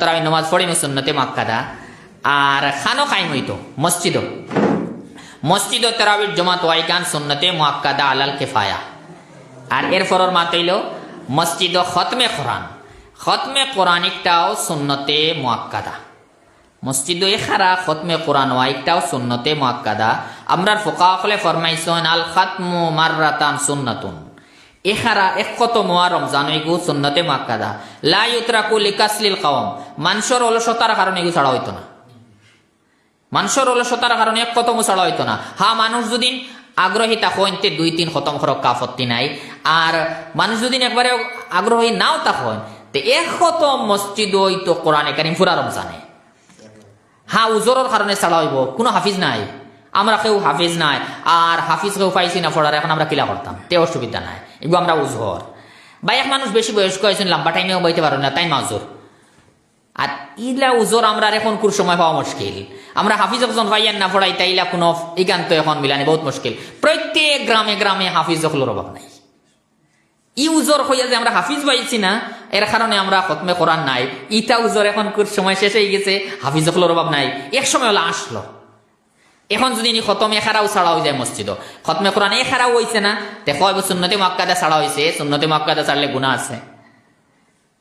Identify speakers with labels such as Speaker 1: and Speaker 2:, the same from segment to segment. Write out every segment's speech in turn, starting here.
Speaker 1: তারাবি নমাজ পড়িনো সুন্নতে মাক্কাদা। আর খানো খাইম হইতো, মসজিদও। মসজিদ তারাবির জমাত ওয়াইকান সুন্নতে মুআক্কাদা আলাল কেফায়া। আর এর ফরর মাতইল মসজিদ খতমে কোরআন। খতমে কোরআনিকটাও সুন্নতে মুআক্কাদা মসজিদ এখারা, খতমে কোরআন ওয়াইকটাও সুন্নতে মুআক্কাদা আমরার ফোকাখলে ফরমাইছেন আল খাতমু মাররাতান সুন্নাতুন। এখারা এক কত মোয়া রমজান এগু সুন্নতে মুআক্কাদা লা ইউতরাকু লিকাসলিল কওম। মানুষের অলসতার কারণে এগু ছাড়া হইতো না। মানুষের অলসতার কারণে এক কত ছাড়া হইতো না। হা, মানুষ যদি আগ্রহী তে দুই তিন খতম খরক কাফত্তি নাই। আর মানুষ যদি একবারে আগ্রহী নাও তখন তে এক খতম মসজিদ হইতো কোরআনে কারিম, ফুরা রমজানে। হা, উজোরের কারণে ছাড়া হইব, কোনো হাফিজ নাই। আমরা কেউ হাফিজ নাই, আর হাফিজ কেউ পাইছি না পড়ার, এখন আমরা কিলা করতাম? তে অসুবিধা নাই, এগুলো আমরা উজোর বা এক মানুষ বেশি বয়স্ক হয়েছেন, লম্বা টাইমেও বইতে পারো না, তাই মাজুর আর ইলা উজোর আমরা এখন কোন সময় পাওয়া মুশকিল। আমরা হাফিজ যখন পাইয়ান না পড়াই তাইলা কোনো একান্ত এখন মিলানি বহুত মুশকিল। প্রত্যেক গ্রামে গ্রামে হাফিজ হলোর অভাব নাই। ই উজোর হইয়া যে আমরা হাফিজ পাইছি না, এর কারণে আমরা খতমে কোরআন নাই। ইটা উজোর এখন কোন সময় শেষ হয়ে গেছে, হাফিজ হলোর অভাব নাই। এক সময় হলো আসলো। এখন যদি নি খতম এখারাও ছাড়া হয়ে যায় মসজিদ খতমে কোরআন এখারাও হয়েছে না। দেখো সুন্নতি মক্কাদা ছাড়া হয়েছে সুন্নতি মক্কাদা ছাড়লে গুণা আছে।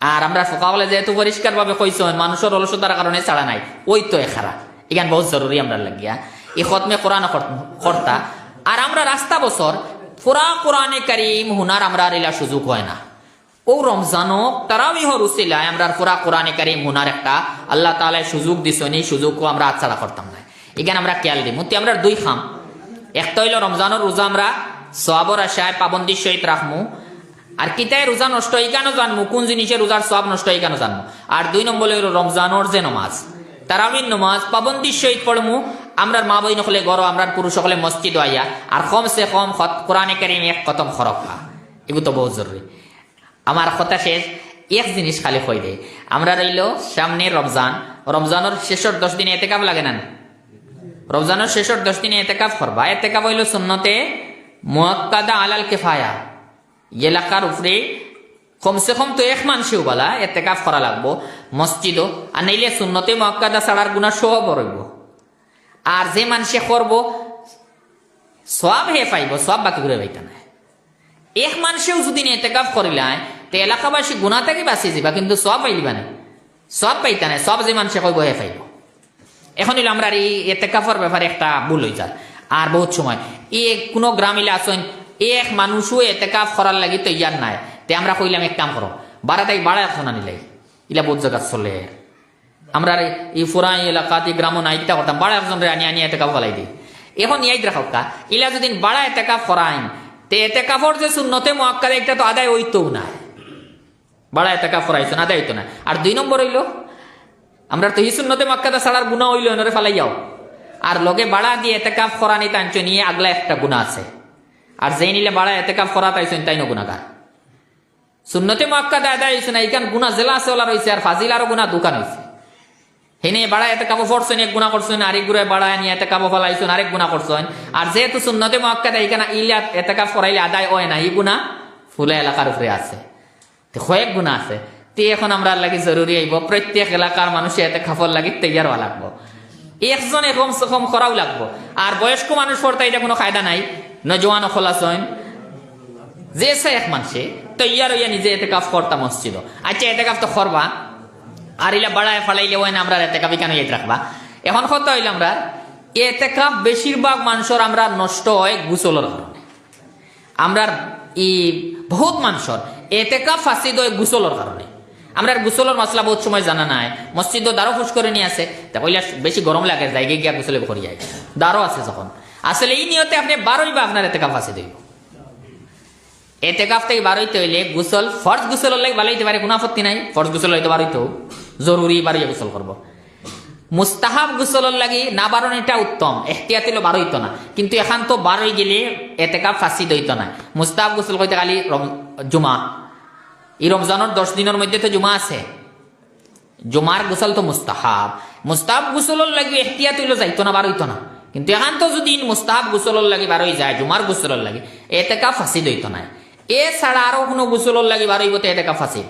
Speaker 1: আর আমরা সকালে যেহেতু পরিষ্কার ভাবে কইস মানুষের অলসতার কারণে ছাড়া নাই। ওই তো এখারা এখান বহুত জরুরি আমরা লাগিয়া। এই খতমে কোরআন কর্তা আর আমরা রাস্তা বছর পুরা কোরআনে কারিম হুনার আমরা আর ইলা সুযোগ হয় না। ও রমজানও তারাবিহর উসিলায় আমরা পুরা কোরআনে কারিম হুনার একটা আল্লাহ তালায় সুযোগ দিছনি সুযোগও আমরা আচ্ছাড়া করতাম এখানে আমরা খেয়াল দিই। মুতি আমরা দুই খাম। একটা হইল রমজানের রোজা আমরা সবর আশায় পাবন্দির সহিত রাখমু। আর কিতায় রোজা নষ্ট হয় কেন জানব কোন জিনিসের রোজার সব নষ্ট হয় কেন জানব আর দুই নম্বর হইল রমজানোর যে নমাজ তারাবিন নমাজ, পাবন্দির সহিত পড়মু। আমরা মা বই নকলে গড় আমরা পুরুষ সকলে মসজিদ আইয়া, আর কম সে কম কোরআনে কারিম এক কতম খরকা এগুলো তো বহুত জরুরি। আমার কথা শেষ। এক জিনিস খালি কই দেয় আমরা রইল সামনে রমজান। রমজানের শেষের দশ দিনে এতে কাপ লাগে না? রমজানের শেষের দশ দিনে এতে কাপ করবা। এতে কাপ হইল সুন্নতে মুয়াক্কাদা আলাল কেফায়া। এলাকার উপরে কমসে কম তো এক মানুষেও বলা এতে কাপ করা লাগবো। মসজিদও। আর নাইলে সুন্নতে মুয়াক্কাদা ছাড়ার গুণা সব রইব। আর যে মানুষে করব, সব হে পাইব, সব বাকি ঘুরে পাইতা না এক মানুষেও যদি এতেকাফ করিলায় তে এলাকাবাসী গুণা থেকে বাঁচি যাবা কিন্তু সব পাইলিবা না সব পাইতা না সব যে মানুষে কইব হে পাইব। এখন হইল আমরা এই এতেকাফের ব্যাপারে একটা ভুল হয়ে যায়। আর বহুত সময়। এ কোনো গ্রাম ইলে আসেন এক মানুষও এতেকাফ করার লাগি ইয়ার নাই। তে আমরা কইলাম এক কাম করো বাড়া তাই বাড়া এখন আনিলাই ইলা বহুত জায়গা চলে। আমরা এই ফুরাই এলাকাতে গ্রাম নাইকিটা করতাম। বাড়া একজন আনি আনি এতেকাফ ফলাই দিই এখন ইয়াই রাখা ইলা যদি বাড়া এতেকাফ করাইন, তে এতে কাপড় যে শূন্যতে মোয়াক্কাদা একটা তো আদায় হইতেও না। বাড়া এতে কাপড় আইসো আদায় হইতো না। আর দুই নম্বর হইল আমরা তো হি শূন্যতে মক্কাদা ছাড়ার গুণা হইল, এনরে ফালাই যাও। আর লগে বাড়া দিয়ে এতে কাপ করানি টানছো নিয়ে আগলা একটা গুণা আছে। আর যেই নিলে বাড়া এতে কাপ করা তাইছেন তাই না গুণাগার শূন্যতে মক্কাদা আদায় হইছে না এইখান গুণা জেলা আছে, ওলা রয়েছে আর ফাজিল আরও গুণা দোকান হয়েছে হেনে বাড়া এতে কাপড় পড়ছেন এক গুণা করছেন আরেক গুড়ে বাড়া নিয়ে এতে কাপড় ফলাইছেন আরেক গুণা করছেন আর যেহেতু শূন্যতে মক্কাদা এইখানে ইলা এতে কাপ করাইলে আদায় হয় না, এই গুণা ফুলে এলাকার উপরে আছে। কয়েক গুণা আছে। তে এখন আমরা লাগি জরুরি আইব? প্রত্যেক এলাকার মানুষে এতে খাফর লাগি তৈয়ার হওয়া লাগবো। একজনে কম সে কম করাও লাগবো। আর বয়স্ক মানুষ পড়তে এটা কোনো কায়দা নাই। নজওয়ান খোলাসন যে সে এক মানুষে, তৈয়ার হইয়া নিজে এতে কাফ করতাম মসজিদ আচ্ছা এতে কাফ তো করবা। আর ইলা বাড়ায় ফালাইলে ওই না আমরা এতে কাপি কেন ইয়ে রাখবা। এখন কত হইলে আমরা, এতে কাপ বেশিরভাগ মানুষের আমরা নষ্ট হয় গুসলের কারণে। আমরা ই, বহুত মানুষের এতে কাপ ফাঁসি দেয় গুসলের কারণে। আমরা গুসলের মশলা বহুত সময় জানা নাই। মসজিদ দারো ফুস করে নিয়ে আসে তা কইলা বেশি গরম লাগে যাই গিয়া গুসলে করি যায়। দারো আছে যখন। আসলে এই নিয়তে আপনি বারোই বা আপনার এতে কাপ ফাঁসি দেব। এতে কাপ থেকে বারোইতে হইলে গুসল, ফর্জ গুসলের লাগে ভালো হইতে পারে কোনো আপত্তি নাই। ফর্জ গুসল হইতে জরুরি বারোই গোসল করব। মুস্তাহাব গোসলের লাগি না বারণ এটা উত্তম এহতিয়াতিল বারো হইতো না। কিন্তু এখান তো বারোই গেলে এতেকা ফাঁসি দইত না। মুস্তাহাব গোসল কইতে খালি জুমা। এই রমজানের দশ দিনের মধ্যে তো জুমা আছে। জুমার গোসল তো মুস্তাহাব। মুস্তাহাব গোসলের লাগি এহতিয়াত হইলে যাইতো না, বার হইতো না। কিন্তু এখান তো যদি মুস্তাহাব গোসলের লাগি বারোই যায় জুমার গোসলের লাগি, এতেকা ফাঁসি দইত না এ ছাড়া আরও কোনো গোসলের লাগি বারোইব তো এতেকা ফাঁসি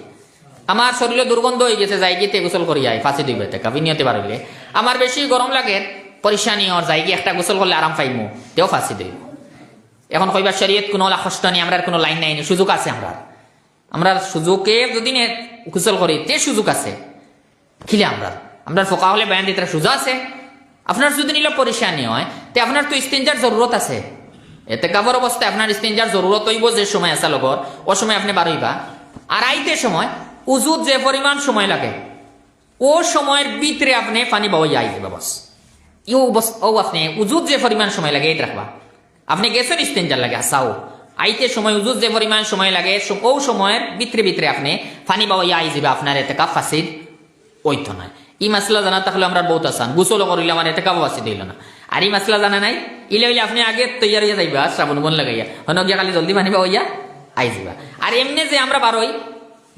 Speaker 1: আমার শরীরে দুর্গন্ধ হয়ে গেছে, যাই গিয়ে গোসল করি আই ফাঁসি দিবে তে কাবি নিয়তে পারলে আমার বেশি গরম লাগে পরিশানি ওর যাই গিয়ে একটা গোসল করলে আরাম পাইমু, তেও ফাঁসি দিব এখন কইবার শরীয়ত কোনো কষ্ট নেই আমরা কোনো লাইন নাই, সুযোগ আছে আমরা আমরা সুযোগে যদি গোসল করি, তে সুযোগ আছে। খিলে আমরা। আমরা ফোকা হলে বয়ান দিতে সুযোগ আছে। আপনার যদি নিলে পরিশানি হয়, তে আপনার তো স্তিনজার জরুরত আছে। এতে কাবর অবস্থায় আপনার স্তিনজার জরুরত হইব যে সময় আছে লগর, ও সময় আপনি বারইবা আর আইতে সময় উজুত যে পরিমাণ সময় লাগে, ও সময়ের ভিতরে আপনি পানি বাবা যাই যাবে বস। ইউ বস, ও আপনি উজুত যে পরিমাণ সময় লাগে এটা রাখবা। আপনি গেছেন স্তেঞ্জার লাগে আসাও আইতে সময়, উজুত যে পরিমাণ সময় লাগে ও সময়ের ভিতরে ভিতরে আপনি পানি বাবা যাই যাবে আপনার এতে কাপ ফাঁসির ওইতো নয় ই মাসলা জানা তাহলে আমরা বহুত আসান। গুসল করিলে আমার এতে কাপ ফাঁসি দিল না। আর এই মাসলা জানা নাই? ইলে হইলে আপনি আগে তৈয়ার হইয়া যাইবা, শ্রাবণ বন লাগাইয়া। হন গিয়া খালি জলদি পানি পাওয়া আই যাবা আর এমনি যে আমরা বারোই,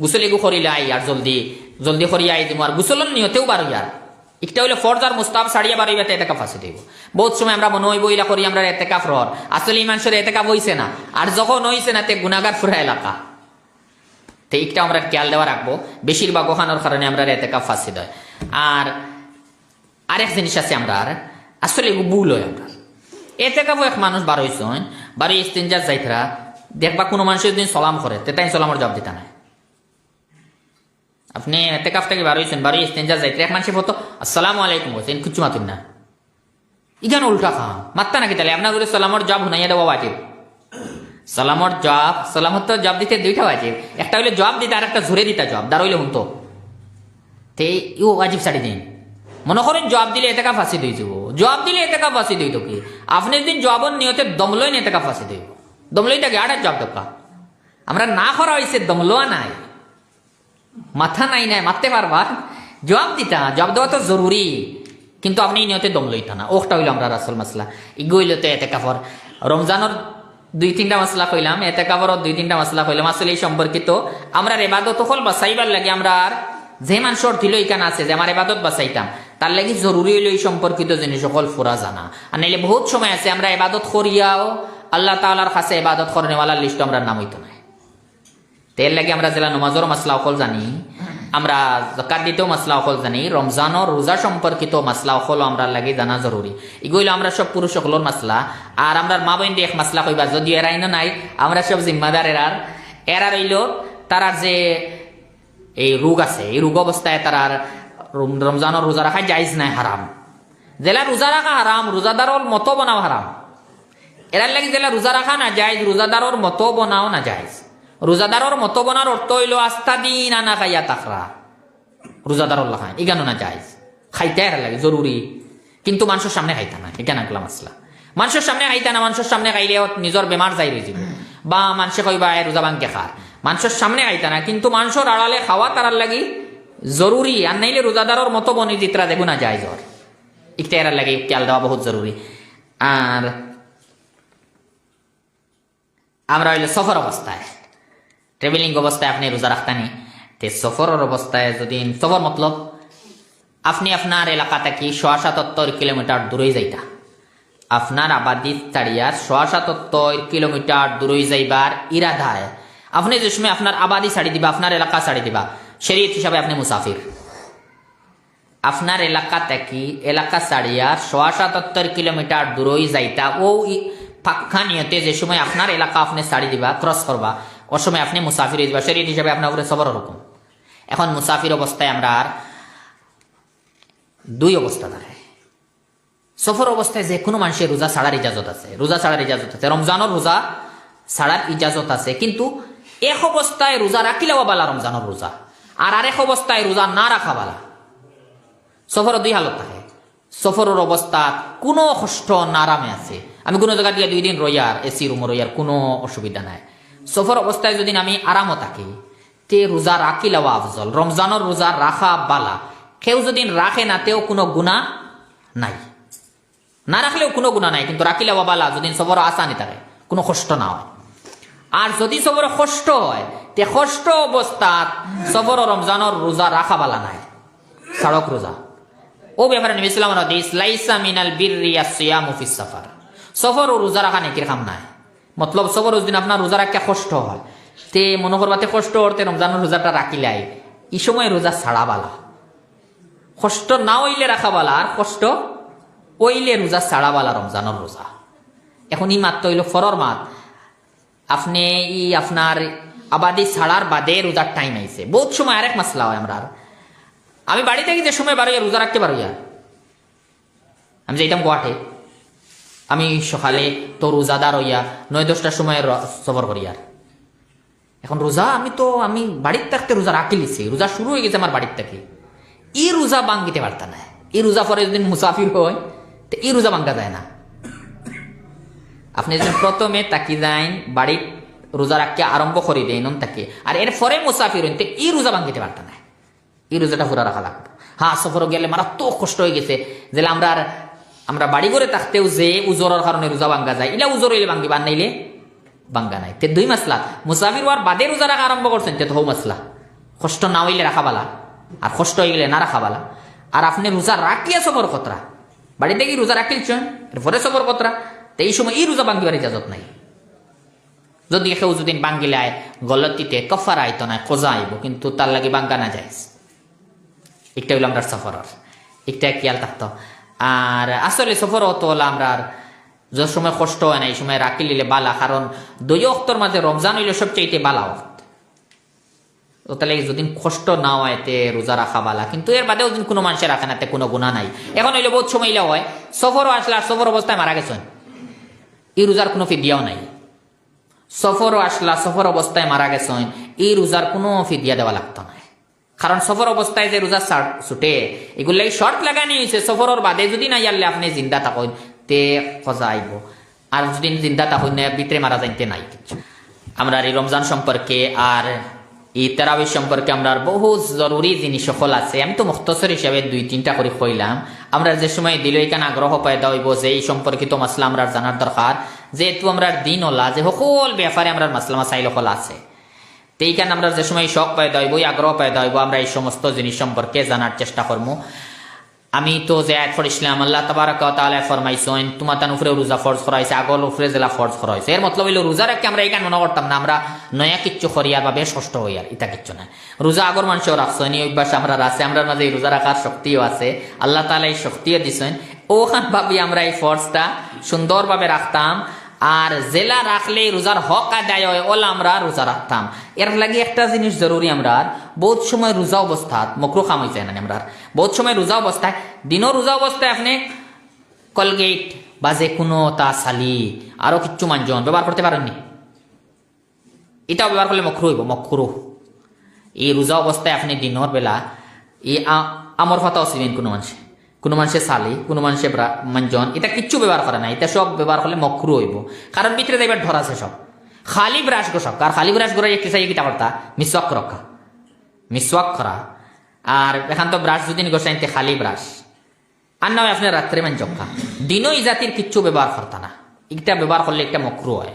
Speaker 1: গুসল এগু করিলে আই, আর জলদি জলদি করিয়া আই দিব আর গুসলন নিয়তেও বারো আর। একটা হইলে ফরজার মুস্তাব সারিয়া বারো এতে এতেকা ফাঁসি দিব বহুত সময় আমরা মনে হইব ইলা করি, আমরা এতেকা ফ্রর আসলে ইমান সরে এতেকা হইছে না, আর যখন হইছে না তে গুনাগার ফুরা এলাকা। তো এইটা আমরা খেয়াল দেওয়া রাখব, বেশিরভাগ ওখানোর কারণে আমরা এতেকা ফাঁসি দেয়। আর আরেক জিনিস আছে আমরা, আর আসলে ভুল হয় আমরা। এতে কাবো এক মানুষ বার হইছ বারো ইস্তিনজার যাইতরা, দেখবা কোনো মানুষের যদি সলাম করে, তে তাই সলামর জবাব দিতা নাই। আপনি এতে কাপ থেকে বার হইছেন, বারো ইস্তিনজার যাইতরা এক মানুষের ফটো আসসালামু আলাইকুম বলছেন কিচ্ছু মাতুন না। ইখান উল্টা খা মাত্তা নাকি তাহলে? আপনার করে সালামর জব হুনাইয়া দেওয়া বাজিব সালামর জব সালামর তো জব দিতে দুইটা বাজিব একটা হইলে জব দিতে আর একটা ঝুরে দিতা জব দাঁড় হইলে হুনতো। তে, ইউ আজিব সাড়ি দিন। মনে করেন জবাব দিলে এতে কা ফাঁসি দিয়ে যাব জবাব দিলে এতে কা ফাঁসি দিই তোকে আপনি যদি জবাব নিয়তে দমলই নেতে কা ফাঁসি দিব দমলই তাকে আড়ার জব দোকা আমরা না করা হয়েছে দমলোয়া নাই। মাথা নাই নাই, মারতে পারবা। জবাব দিতা, জবাব দেওয়া তো জরুরি। কিন্তু আপনি নিয়তে দম লইতা না ওটা হইল আমরা রাসল মাসলা ইগুইল তো এতে কাপড় রমজানের দুই তিনটা মশলা কইলাম। এতে কাপড় দুই তিনটা মশলা কইলাম। আসলে এই সম্পর্কিত আমরা এবাদত হল বাসাইবার লাগে আমরা আর যে মানুষের দিল ইকান আছে যে আমার এবাদত বাসাইতাম তার লাগি জরুরি হইল এই সম্পর্কিত জিনিস সকল ফুরা জানা। আর নাইলে বহুত সময় আছে। আমরা এবাদত করিয়াও আল্লাহ তাআলার কাছে এবাদত করনেওয়ালার লিস্ট আমরা নাম হইতো না তেল লাগে আমরা জেলা নমাজের মাসলা অকল জানি, আমরা জাকাত দিতেও মাসলা অকল জানি রমজানের রোজা সম্পর্কিত মাসলা অকল আমরা লাগে জানা জরুরি এগুলো আমরা সব পুরুষ সকলের মাসলা আর আমরা মা বোন এক মাসলা কইবা, যদি এরাই না নাই, আমরা সব জিম্মাদার এরার এরা রইল তারার যে এই রোগ আছে, এই রোগ অবস্থায় তারার রম- রমজানের রোজা রাখা যাইজ নাই হারাম জেলা রোজা রাখা হারাম রোজাদারর মতো বানাও হারাম এরার লাগি জেলা রোজা রাখা না যায় রোজাদারর মতো বনাও না যায় রোজাদারর মতো বনার অর্থ হইল আস্থা দিন আনা খাইয়া তাকরা। রোজাদারর লাখান এগানো না যায় খাইতে এর লাগে, জরুরি। কিন্তু মানুষের সামনে খাইতা না এখানে আগলা মাসলা। মানুষের সামনে খাইতা না, মানুষের সামনে খাইলে নিজের বেমার যাই রয়ে যাবে বা মানুষে কইবা, এ, রোজা বাংকে খার। মানুষের সামনে খাইতা না, কিন্তু মানুষের আড়ালে খাওয়া তারার লাগি জরুরি। আর নাইলে রোজাদারর মতো বনি জিতরা দেখো না যায় জ্বর একটা এরার লাগে, খেয়াল দেওয়া বহুত জরুরি। আর আমরা হইলে সফর অবস্থায়। ট্রেভেলিং অবস্থায় আপনি রোজা রাখতানি তে সফরের অবস্থায় যদি সফর মতলব, আপনি আপনার এলাকা থেকে সোয়া সাতাত্তর কিলোমিটার দূরে যাইতা। আপনার আবাদি তাড়িয়ার সোয়া সাতাত্তর কিলোমিটার দূরে যাইবার ইরাদায়। আপনি যে সময় আপনার আবাদি ছাড়ি দিবা, আপনার এলাকা ছাড়ি দিবা, শরীয়ত হিসাবে আপনি মুসাফির। আপনার এলাকা থেকে এলাকা ছাড়িয়ার সোয়া সাতাত্তর কিলোমিটার দূরই যাইতা, ও পাক্কা নিয়তে যে সময় আপনার এলাকা আপনি ছাড়ি দিবা ক্রস করবা ও সময় আপনি মুসাফির দিবা শরীর হিসাবে আপনার উপরে সবর রকম এখন মুসাফির অবস্থায় আমরা আর দুই অবস্থা দাঁড়ায়। সফর অবস্থায় যে কোনো মানুষের রোজা ছাড়ার ইজাজত আছে, রোজা ছাড়ার ইজাজত আছে, রমজানের রোজা ছাড়ার ইজাজত আছে, কিন্তু এক অবস্থায় রোজা রাখিলেও বালা রমজানের রোজা, আর আরেক অবস্থায় রোজা না রাখা বালা। সফর দুই হালত থাকে। সফরের অবস্থা কোনো কষ্ট না আরামে আছে। আমি কোনো জায়গা দিয়ে দুই দিন রইয়ার এসি রুম রইয়ার কোনো অসুবিধা নাই। সফর অবস্থায় যদি আমি আরামও থাকি তে রোজা রাখি লওয়া আফজল? রমজানের রোজা রাখা বালা। কেউ যদি রাখে না, তেও কোনো গুণা নাই। না রাখলেও কোনো গুণা নাই, কিন্তু রাখিলে বালা, যদি সবর আসানি থাকে, কোনো কষ্ট না হয়। আর যদি সবর কষ্ট হয়, তে কষ্ট অবস্থাত সবর রমজানের রোজা রাখা বালা নাই। সড়ক রোজা ও ব্যাপারে হাদিস লাইসা মিনাল বিররিয়া সিয়ামু ফিস সাফার সফর ও রোজা রাখা নেকির কাম নাই। মতলব সফর দিন আপনার রোজা রাখা কষ্ট হয়। তে মনে করবাতে কষ্ট করতে রমজানের রোজাটা রাখিলাই এই সময় রোজা ছাড়া বালা। কষ্ট না হইলে রাখা বালা, আর কষ্ট ওইলে রোজা ছাড়া বালা রমজানের রোজা। এখন ই মাত্র হইল ফরর মাত। আপনি ই আপনার আবাদি ছাড়ার বাদে রোজার টাইম আইছে। বহুত সময় আরেক মাসলা হয় আমরা আমি বাড়ি থেকে যে সময় বারোইয়া রোজা রাখতে পারোইয়া আমি যাইতাম গুয়াহাটে। আমি সকালে তো রোজাদার হইয়া নয় দশটার সময় সফর করি আর। এখন রোজা, আমি তো, আমি বাড়ির থাকতে রোজা রাখি লিছি। রোজা শুরু হয়ে গেছে আমার বাড়ির থেকে। ই রোজা বাঙ্গিতে পারতা না। এই রোজা পরে যদি মুসাফির হয়, তো এই রোজা বাঙ্গা যায় না। আপনি যদি প্রথমে তাকি যাইন, বাড়ির রোজা রাখতে আরম্ভ করে দেয় নন তাকে। আর এর পরে মুসাফির হইন, তো এই রোজা ভাঙিতে পারত না। এই রোজাটা পুরা রাখা লাগতো হ্যাঁ সফর গেলে মারাত্মক কষ্ট হয়ে গেছে। যে আমরা আর আমরা বাড়ি করে থাকতেও যে উজোরের কারণে রোজা ভাঙ্গা যায়, ইলা উজোর হইলে ভাঙ্গি, বান নাইলে ভাঙ্গা নাই। তে দুই মাসলা। মুসাফির হওয়ার বাদে রোজা রাখা আরম্ভ করছেন, তে হৌ মাসলা। কষ্ট না হইলে রাখা বালা। আর কষ্ট হয়ে গেলে না রাখা বালা। আর আপনি রোজা রাখিয়া সফর কতরা? বাড়িতে কি রোজা রাখিলছেন? এরপরে সফর কতরা? তো এই সময় এই রোজা ভাঙ্গিবার ইজাজত নাই। যদি কেউ যদি বাঙ্গিলে আয় গলতিতে কফার আইতো না কোজা আইব, কিন্তু তার লাগে বাঙ্গা না যায়। একটা হইল আমরা সফরের। একটা খেয়াল থাকতো। আর আসলে সফর হতো হলো আমরা যে সময় কষ্ট হয় না, এই সময় রাখি লিলে বালা, কারণ দুই অক্তর মাঝে রমজান হইলে সবচেয়ে বালা অক্ত। তাহলে যদি কষ্ট না হয়, তে রোজা রাখা বালা, কিন্তু এর বাদেও যদি কোনো মানুষের রাখে না, তে কোনো গুণা নাই। এখন হইলে বহুত সময় হয় সফরও আসলে আর সফর অবস্থায় মারা গেছেন। এই রোজার কোনো ফিদিয়াও নাই। সফরও আসলা সফর অবস্থায় মারা গেছেন, এই রোজার কোনো ফিদিয়া দেওয়া লাগতো না। কারণ সফর অবস্থায় যে রোজা ছুটে এগুলো শর্ট লাগানি হয়েছে সফরের বাদে যদি না ইয়ারলে আপনি জিন্দা থাকেন, তে খজা আইব। আর যদি জিন্দা থাকেন, না ভিতরে মারা যাইতে নাই কিছু। আমরা এই রমজান সম্পর্কে আর এই তেরাবির সম্পর্কে আমরা বহু জরুরি জিনিস সকল আছে। আমি তো মুক্তসর হিসাবে দুই, তিনটা করে কইলাম। আমরা যে সময় দিল এখানে আগ্রহ পায়দা হইব যে এই সম্পর্কিত মাসলা আমরা জানার দরকার। যেহেতু আমরা দিন ওলা, যে সকল ব্যাপারে আমরা মাসলা মাসাইল আছে। তো এইখানে আমরা যে সময় শখ পায়দা হইব আগ্রহ পায়দা হইব আমরা এই সমস্ত জিনিস সম্পর্কে জানার চেষ্টা করব আমি তো যে আয়াত পড়িছিলাম আল্লাহ তাবারাক তাআলা ফরমাইছেন তোমার তান উপরে রোজা ফরজ করা হয়েছে আগল উপরে জেলা ফরজ করা হয়েছে এর মতলব হইল, রোজা রাখকে আমরা এখানে মনে করতাম না, আমরা নয়া কিচ্ছু করিয়ার বা বেশ কষ্ট হই আর ইটা কিচ্ছু না রোজা আগর মানুষও রাখছেন, এই অভ্যাস আমরা আছে আমরা মাঝে রোজা রাখার শক্তিও আছে, আল্লাহ তাআলা এই শক্তিও দিছেন। ওখান ভাবি আমরা এই ফরজটা সুন্দরভাবে রাখতাম আর জেলা রাখলে রোজার হক আদায় হয়, ওলা আমরা রোজা রাখতাম। এর লাগে একটা জিনিস জরুরি আমরা বহুত সময় রোজা অবস্থাত, মকরু খাম হয়েছে না আমরা বহুত সময় রোজা অবস্থায়, দিনও রোজা অবস্থায় আপনি কলগেট বা যে কোনো তা সালি আরও কিচ্ছু মানজন, ব্যবহার করতে পারেননি? এটাও ব্যবহার করলে মকরু হইব, মকরু। এই রোজা অবস্থায় আপনি দিনের বেলা, এই আমর ফাতা অসিবেন কোনো মানুষে। কোনো মানুষে সালি কোনো মানুষে ব্রা- মানজন, এটা কিচ্ছু ব্যবহার করে না এটা সব ব্যবহার করলে মকরু হইব। কারণ ভিতরে যাইবার ধর আছে সব খালি ব্রাশ গো সব আর খালি ব্রাশ করে একটি সাই কিটা করতা মিসওয়াক রক্ষা মিসওয়াক করা আর এখান তো ব্রাশ যদি গোসাইতে খালি ব্রাশ আর নয় আপনি রাত্রে মান জক্ষা দিনও এই জাতির কিচ্ছু ব্যবহার করতা না। এটা ব্যবহার করলে একটা মকরু হয়।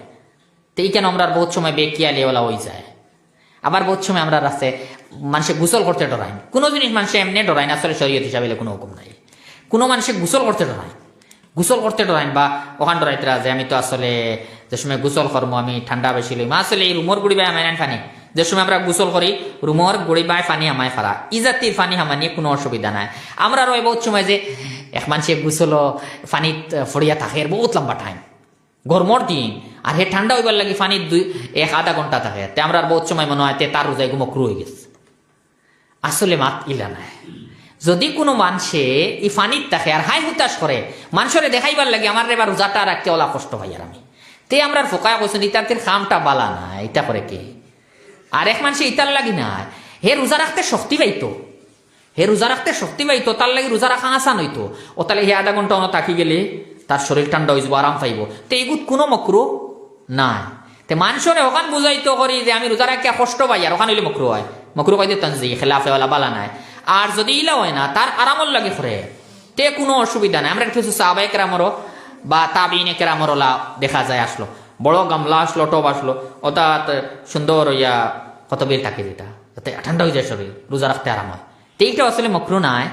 Speaker 1: তো এই কেন আমরা বহুত সময় বেকিয়ালি ওলা হয়ে যায়। আবার বহুত সময় আমরা রাস্তায় মানুষে গোসল করতে ডরাই কোনো জিনিস মানুষে এমনি ডরাই না আসলে শরীয়ত হিসাবে কোনো হুকুম নাই। কোনো মানুষে গোসল করতে ডরাই গোসল করতে ডরাইন বা ওখান ডরাইতরা যে আমি তো আসলে যে সময় গোসল করব আমি ঠান্ডা বেশি লইম আসলে এই রুমর গুড়ি বাই আমায় ফানি। যে সময় আমরা গোসল করি, রুমর গুড়ি বাই ফানি আমায় ফারা ই জাতির ফানি হামা নিয়ে কোনো অসুবিধা নাই। আমরা রয় বহুত সময় যে এক মানুষে গোসল ফানিত ফড়িয়া থাকে বহুত লম্বা টাইম গরমর দিন, আর হে ঠান্ডা হইবার লাগি ফানি দুই, এক আধা ঘণ্টা থাকে। তে আমরা বহুত সময় মনে হয় তে তার রোজাই মকরু হয়ে গেছে। আসলে মাত ইলা নাই। যদি কোনো মানুষে ই ফানিত থাকে আর হাই হুতাশ করে, মানুষরে দেখাইবার লাগে আমার এবার রোজাটা রাখতে ওলা কষ্ট হয় আর আমি। তে আমরা ফোকায় কৈছেন ইতার খামটা বালা না, এটা করে কে? আর এক মানুষে ইতার লাগি না, হে রোজা রাখতে শক্তি পাইতো, হে রোজা রাখতে শক্তি পাইতো, তার লাগি রোজা রাখা আসান হইতো। ও তাহলে হে আধা ঘণ্টা থাকি গেলে তার শরীর ঠান্ডা হয়ে যাব আরাম পাইব। তো এইগুত কোনো মকরু নাই। তে মানুষরে ওখান বুঝাইতো করি যে আমি রোজা রাখি কষ্ট পাই, আর ওখান হইলে মকরু হয়। মকরু পাইতে তানজি খেলাফে ওলা বালা নাই। আর যদি ইলা হয় না, তার আরামল লাগে করে তে কোনো অসুবিধা নাই। আমরা কিছু সাহাবাই কেরামরও বা তাবিনে কেরামর ওলা দেখা যায় আসলো। বড় গামলা আসলো, টব আসলো। অর্থাৎ সুন্দর ইয়া কত বের থাকে যেটা। যাতে ঠান্ডা হয়ে যায় শরীর, রোজা রাখতে আরাম হয়। তো এইটা আসলে মকরু নাই।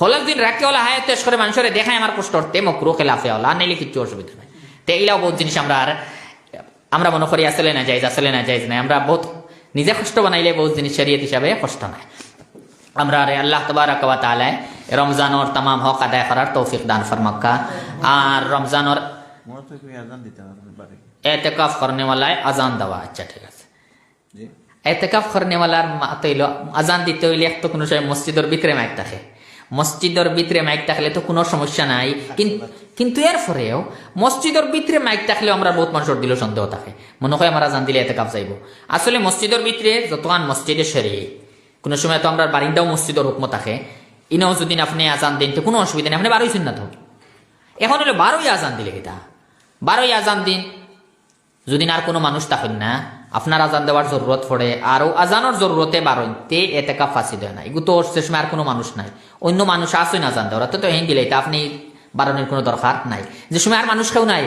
Speaker 1: হলক দিন রাখতে হলে হায় তেজ করে মানুষের দেখায় আমার কষ্ট হতে মকরু খেলাফে হলা আর নাইলে কিচ্ছু অসুবিধা নাই। তে এইলাও বহুত জিনিস আমরা আর, আমরা মনে করি আসলে না যাইজ আসলে না যাইজ আমরা বহুত নিজে কষ্ট বানাইলে বহুত জিনিস শরীয়ত হিসাবে কষ্ট নাই। আমরা রে আল্লাহ তবারক ওয়া তাআলা রমজানোর তামাম হক আদায় করার তৌফিক দান ফরমাক্কা আর রমজানোর এতেকাফ করনে ওয়ালায় আজান দেওয়া। আচ্ছা ঠিক আছে। এতেকাফ করনে ওয়ালার তৈল আজান দিতে হইলে এক তো কোনো সময় মসজিদের ভিতরে মাইক থাকে। মসজিদের ভিতরে মাইক থাকলে তো কোনো সমস্যা নাই। কিন- কিন্তু এর পরেও মসজিদের ভিতরে মাইক থাকলেও আমরা বহুত মানুষের দিল সন্দেহ থাকে। মনে হয় আমরা আজান দিলে এতেকাফ যাইব। আসলে মসজিদের ভিতরে যতক্ষণ মসজিদে সেরে কোনো সময় তো আমরা বারিন্দাও মসজিদের হুকম থাকে ইনাও যদি আপনি আজান দিন তো কোনো অসুবিধা নেই, আপনি বারোই শুন না এখন হলো বারোই আজান দিলে কিতা বারোই আজান দিন, যদি আর কোনো মানুষ থাকেন না, আপনার আজান দেওয়ার জরুরত পড়ে, আরও আজানোর জরুরতে বারোই তে এতেকা ফাঁসি দেয় না। এগুলো তো সময় আর কোনো মানুষ নাই। অন্য মানুষ আসেন আজান দেওয়ার তো হেন দিলে এটা আপনি বারণের কোনো দরকার নাই। যে সময় আর মানুষ কেউ নাই,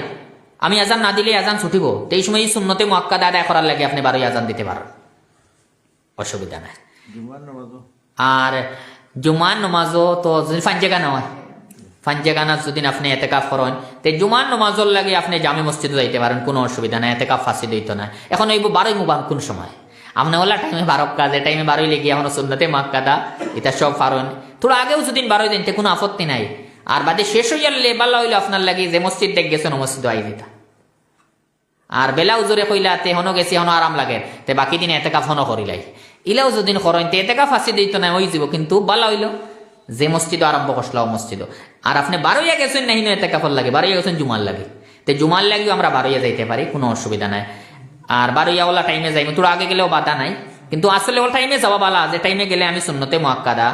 Speaker 1: আমি আজান না দিলে আজান ছুটিব, তো এই সময় শূন্যতে মক্কা আদায় করার লাগে আপনি বারোই আজান দিতে পারেন। অসুবিধা নাই। আর জুমান নমাজও তো যদি ফাঞ্জেগা নয় ফাঞ্জেগানা যদি আপনি এতেকাফ করেন তে জুমান নমাজর লাগে আপনি জামে মসজিদে যাইতে পারেন কোনো অসুবিধা নাই এতেকাফ ফাঁসি দিত না এখন ওই বারোই মুবান কোন সময় আপনি ওলা টাইমে বারক কাজ টাইমে বারোই লেগে এখন সুন্নতে মাক্কাদা এটা সব পারেন তোরা আগেও যদি বারোই দিন কোনো আপত্তি নাই আর বাদে শেষ গেলে বাল্লা হইল আপনার লাগে যে মসজিদ দেখ গেছেন মসজিদ আই দিতা আর বেলা উজরে কইলা, তে হনো গেছি, হনো আরাম লাগে। তে বাকি দিন এতেকা ফোনও করিলাই ইলাও যদি করেন তে এতেকা ফাঁসি দিত না ওই যাব কিন্তু বালা হইল। যে মসজিদ আরম্ভ করছিল মসজিদ আর আপনি বারোইয়া গেছেন নাহি না এতেকা ফল লাগে, বারোইয়া গেছেন জুমার লাগে। তে জুমার লাগেও আমরা বারোইয়া যাইতে পারি, কোনো অসুবিধা নাই। আর বারোইয়া ওলা টাইমে যাইব তোর আগে গেলেও বাধা নাই। কিন্তু আসলে ওই টাইমে যাওয়া বালা, যে টাইমে গেলে আমি শূন্যতে মোয়াক্কাদা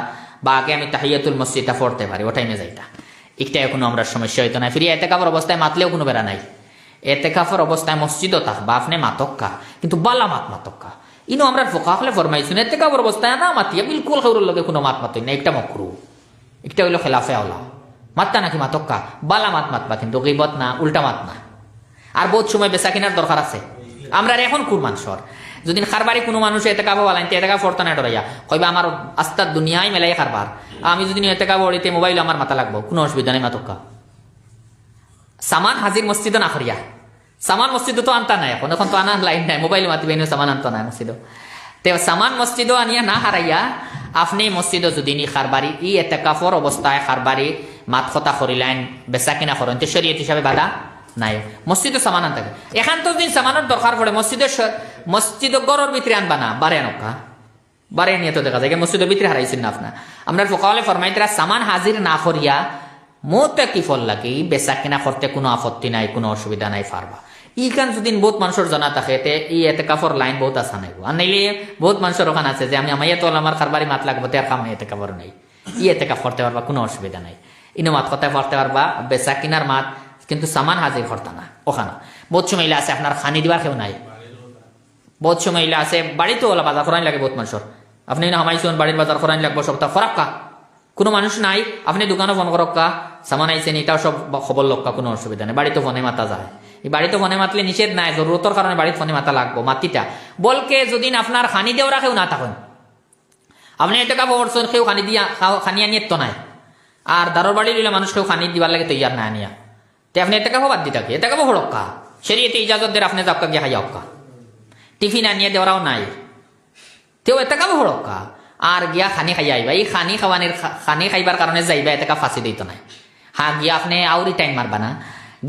Speaker 1: বা আগে আমি তাহিয়াতুল মসজিদটা পড়তে পারি ও টাইমে যাইতা। একটাই কোনো আমরা সমস্যা হইতো না ফিরে এতেকাপর অবস্থায় মাতলেও কোনো বেড়া নাই। এতেকাফর অবস্থায় মসজিদও থাকবা আপনি মাতক্কা। কিন্তু বালা মাত মাতক্কা। ইনো আমরা ফোকা হলে ফরমাইছুন, এতেকাফর অবস্থায় না মাতিয়া, বিলকুল খাউরের লগে কোনো মাত মাতই না, একটা মকরু। একটা হইল খেলাফে আওলা। মাত্তা নাকি মাতক্কা? বালা মাত মাতবা কিন্তু গিবত না, উল্টা মাত না। আর বহুত সময় বেচা কিনার দরকার আছে। আমরা এখন কুরমান সর যদি খারবারি কোনো মানুষ এতে কাবো বালাইন এতে কাপ ফরতা না ডরাইয়া। কইবা আমার আস্তার দুনিয়ায় মেলাই খারবার। আমি যদি এতে কাবো ওড়িতে মোবাইল আমার মাথা লাগবো, কোনো অসুবিধা নেই মাতক্কা। সামান হাজির মসজিদও না করিয়া। মসজিদও তো আনতা নাই এখন। তো আনার লাইন নাই, মোবাইল মাতিবে এনেও সামান আনতো নাই মসজিদও। তে সামান মসজিদও আনিয়া না হারাইয়া আপনি মসজিদও যদি নি খারবারি ই এতেকাফর অবস্থায় খারবারি মাত কথা করিলেন বেচা কিনা করেন তো শরীয়ত হিসাবে বাধা নাই। মসজিদও সামান থাকে এখান তো দিন সামানের দরকার পড়ে মসজিদের স- মসজিদ গড়ের ভিতরে আনবা না বারে নকা বারে নিয়ে তো দেখা যায় মসজিদের ভিতরে হারাইছেন না আপনার আমরা ফোকালে ফরমাইতরা সামান হাজির না করিয়া মত কি ফল লাগে? ই বেচা কিনা করতে কোনো আপত্তি নাই, কোনো অসুবিধা নাই ফারবা ই কান যদি বহুত মানুষের জানা থাকে, তে ই এতে কাপড় লাইন বহুত আসা নাই আর নাইলে বহুত মানুষের ওখানে আছে যে আমি আমার তো আমার খারবারি মাত লাগবো, তে কাম এতে কাপড় নাই। ই এতে কাপ করতে পারবা কোনো অসুবিধা নাই। ইনো মাত কথা করতে পারবা বেচা কিনার মাত, কিন্তু সামান হাজির করতা না ওখানে বহুত সময় আছে আপনার খানি দিবার কেউ নাই। বহুত সময় আছে বাড়িতেও ওলা বাজার করাই লাগে বহুত মানুষের আপনি না হামাইছেন বাড়ির বাজার করাই লাগবো, সপ্তাহ ফরাক্কা কোনো মানুষ নাই, আপনি দোকানে ফোন করক্কা সামান আইছেন এটাও সব খবর লক্কা কোনো অসুবিধা নেই। বাড়িতে ফোনে মাতা যায়। এই বাড়িতে ফোনে মাতলে নিষেধ নাই জরুরতর কারণে বাড়িতে ফোনে মাতা লাগবো মাতিটা বলকে যদি আপনার খানি দেও রাখেও না থাকেন। আপনি এটা কাপড় পড়ছেন কেউ খানি দিয়া খানি আনিয়ে তো নাই। আর দারোর বাড়ি দিলে মানুষ কেউ খানি দিবার লাগে তৈয়ার না আনিয়া। তে আপনি এটা কাপড় বাদ দি থাকে, এটা কাপড় হড়ক্কা সেরিয়েতে ইজাজত দের আপনি যাবকা গিয়ে খাইয়া হক্কা টিফিন আনিয়ে দেওয়ারাও নাই। তেও এটা কাম হড়ক্কা আর গিয়া খানি খাই আইবা। এই খানি খাওয়ানির খানি খাইবার কারণে যাইবা এটা ফাঁসি দিত নাই। হা, গিয়া আপনি আউরি টাইম মারবা না।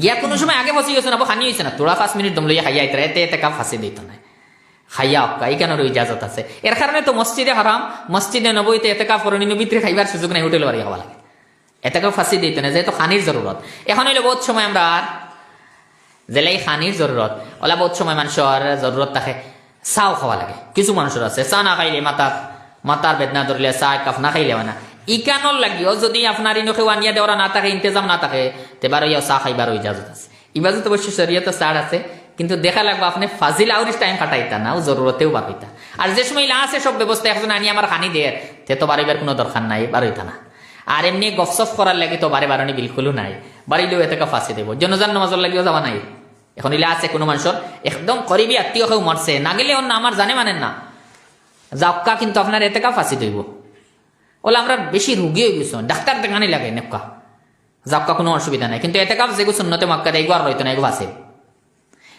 Speaker 1: গিয়া কোনো সময় আগে ফসি গেছে না খানি হয়েছে না। তোরা পাঁচ মিনিট দম লইয়া খাইয়া আইতে এতে কাপ ফাঁসি দিত নাই। খাইয়া অক্কা, এই কেন ইজাজত আছে? এর কারণে তো মসজিদে হারাম, মসজিদে নবইতে এতে কাপ পরে ভিতরে খাইবার সুযোগ নাই, হোটেল বাড়ি খাওয়া লাগে। এটা কাপ ফাঁসি দিত না যেহেতু খানির জরুরত। এখন হইলে বহুত সময় আমরা আর জেলাই খানির জরুরত। ওলা বহুত সময় মানুষের জরুরত থাকে। চাও খাওয়া লাগে। কিছু মানুষের আছে। চা না খাইলে মাতার মাতার বেদনা ধরলে চা কাপ না খাইলে মানে। ইকানোর লাগিও যদি আপনার ইনকে আনিয়া দেওয়া না থাকে ইন্তজাম না থাকে তেবার ইয়া চা খাইবার ইজাজত আছে। ইবাজত অবশ্য শরীয়তে ছাড় আছে, কিন্তু দেখা লাগবে আপনি ফাজিল আউরিস টাইম কাটাইতা না ও জরুরতেও বাপিতা। আর যে সময় আছে সব ব্যবস্থা এখন আনি আমার খানি দেয়, তে তো বাড়িবার কোনো দরকার নাই বারইতা না। আর এমনি গফসফ করার লাগে তো বারে বারণি বিলকুলও নাই। বাড়িলেও এতে ফাঁসি দেবো। জনজান নামাজের লাগিও যাওয়া নাই। এখন ইলা আছে কোনো মানুষের একদম করিবি আত্মীয় কেউ মরছে না গেলে অন্য আমার জানে মানেন না। যাক্কা কিন্তু আপনার এতে ফাঁসি দইব ওলা আমরা বেশি রুগী হয়ে গেছো ডাক্তার দেখানি লাগে নেপকা। যাক্কা কোনো অসুবিধা নাই, কিন্তু এতে কাপ যেগু শূন্যতে মক্কা দেয় আর রইতো না, এগু আছে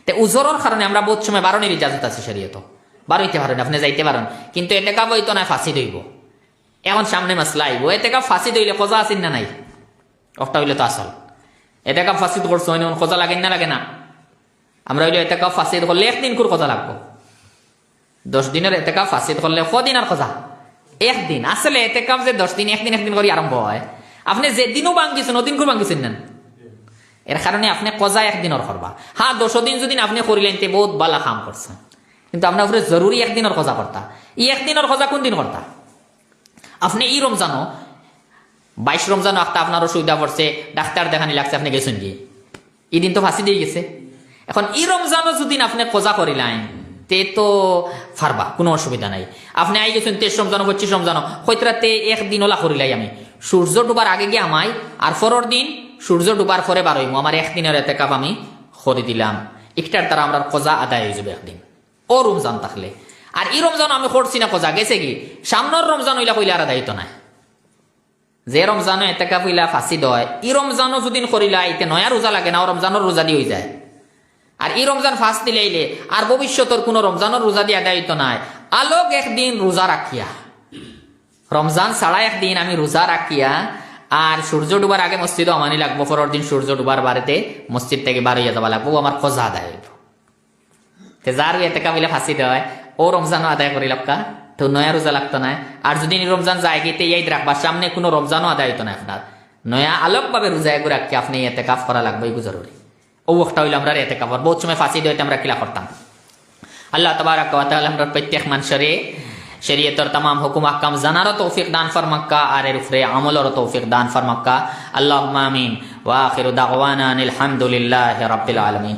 Speaker 1: তে উজোরের কারণে আমরা বহুত সময় বারণের ইজাজত আছে শরীয়ত বারইতে পারেন, আপনি যাইতে পারেন, কিন্তু এতে কাপ হইতো না, ফাঁসি দইব এখন সামনে মাসলা আইব, এতে কাপ ফাঁসি দইলে খোঁজা আসিন না নাই? অফটা হইলে তো আসল। এতে কাপ ফাঁসি করছ হয় খোঁজা লাগে না লাগে না। আমরা হইলে এতে কাপ ফাঁসি করলে একদিন করে খোঁজা লাগবো। দশ দিনের এতে কাপ ফাঁসি করলে কদিন আর খোঁজা? একদিন। আসলে এতে কাপ যে দশ দিন, একদিন একদিন করে আরম্ভ হয়। আপনি যেদিনও ভাঙ্গিছেন ওদিন করে ভাঙ্গিছেন নেন। এর কারণে আপনি কজা একদিনের করবা হ্যাঁ দশ দিন যদি আপনি করিলেন তে বহুত বালা কাম করছেন কিন্তু আপনার উপরে জরুরি একদিনের কজা করতা ই একদিনের কজা কোন দিন করতা আপনি ই রমজানো বাইশ রমজানো একটা আপনার অসুবিধা পড়ছে ডাক্তার দেখানি লাগছে, আপনি গেছেন কি? এই দিন তো ফাঁসি দিয়ে গেছে এখন ই রমজানও যদি আপনি কজা করিলেন তে তো ফারবা, কোনো অসুবিধা নাই। আপনি আই গেছেন তেইশ রমজানো পঁচিশ রমজানো হয়তরাতে একদিন ওলা করিলাই আমি। সূর্য ডুবার আগে গিয়ে আমাই আর পরের দিন সূর্য ডুবার পরে বার হইমু। আমার একদিনের এতে কাপ আমি করে দিলাম। একটার দ্বারা আমরা কজা আদায় হয়ে যাবে একদিন। ও রমজান থাকলে আর এই রমজান আমি করছি না কজা, গেছে কি? সামনের রমজান হইলা কইলে আর দায়িত্ব নাই। যে রমজানো এতেকা পইলা ফাঁসি দয়, ই রমজানো যদি করিলা, এতে নয়া রোজা লাগে না, ও রমজানোর রোজা দিয়ে হয়ে যায়। আর এই রমজান ফাঁস দিলে আর ভবিষ্যতের কোনো রমজানোর রোজা দিয়া দায়িত্ব নাই। আলোক একদিন রোজা রাখিয়া। রমজান ছাড়া একদিন আমি রোজা রাখিয়া, আর সূর্য ডুবার আগে মসজিদও আমানি লাগবো, পরের দিন সূর্য ডুবার বাড়িতে মসজিদ থেকে বার হইয়া যাবা লাগবো আমার খোঁজা আদায় হইব। যার এতে কামিলে ফাঁসি দেওয়ায় ও রমজানও আদায় করি লাপকা তো নয়া রোজা লাগতো না। আর যদি রমজান যায় গিয়ে ইয়াই রাখবা, সামনে কোনো রমজানও আদায় হইতো না আপনার। নয়া আলোকভাবে রোজা এগুলো রাখি আপনি এতে কাফ করা লাগবে এগুলো জরুরি। ও ওয়াক্তা হইলে আমরা রেতে কাপড় বহুত সময় ফাঁসি দিয়ে আমরা কিলা করতাম। আল্লাহ তবারক ওয়া তাআলা আমরা প্রত্যেক মানুষরে শরীয়তর তমাম হুকুম, আহকাম জানারও তৌফিক দান ফরমাক্কা আর এর উপরে আমলেরও তৌফিক দান ফরমাক্কা আল্লাহ আমিন। ওয়া আখিরু দাওয়ানা আনিল হামদুলিল্লাহি রাব্বিল আলামিন।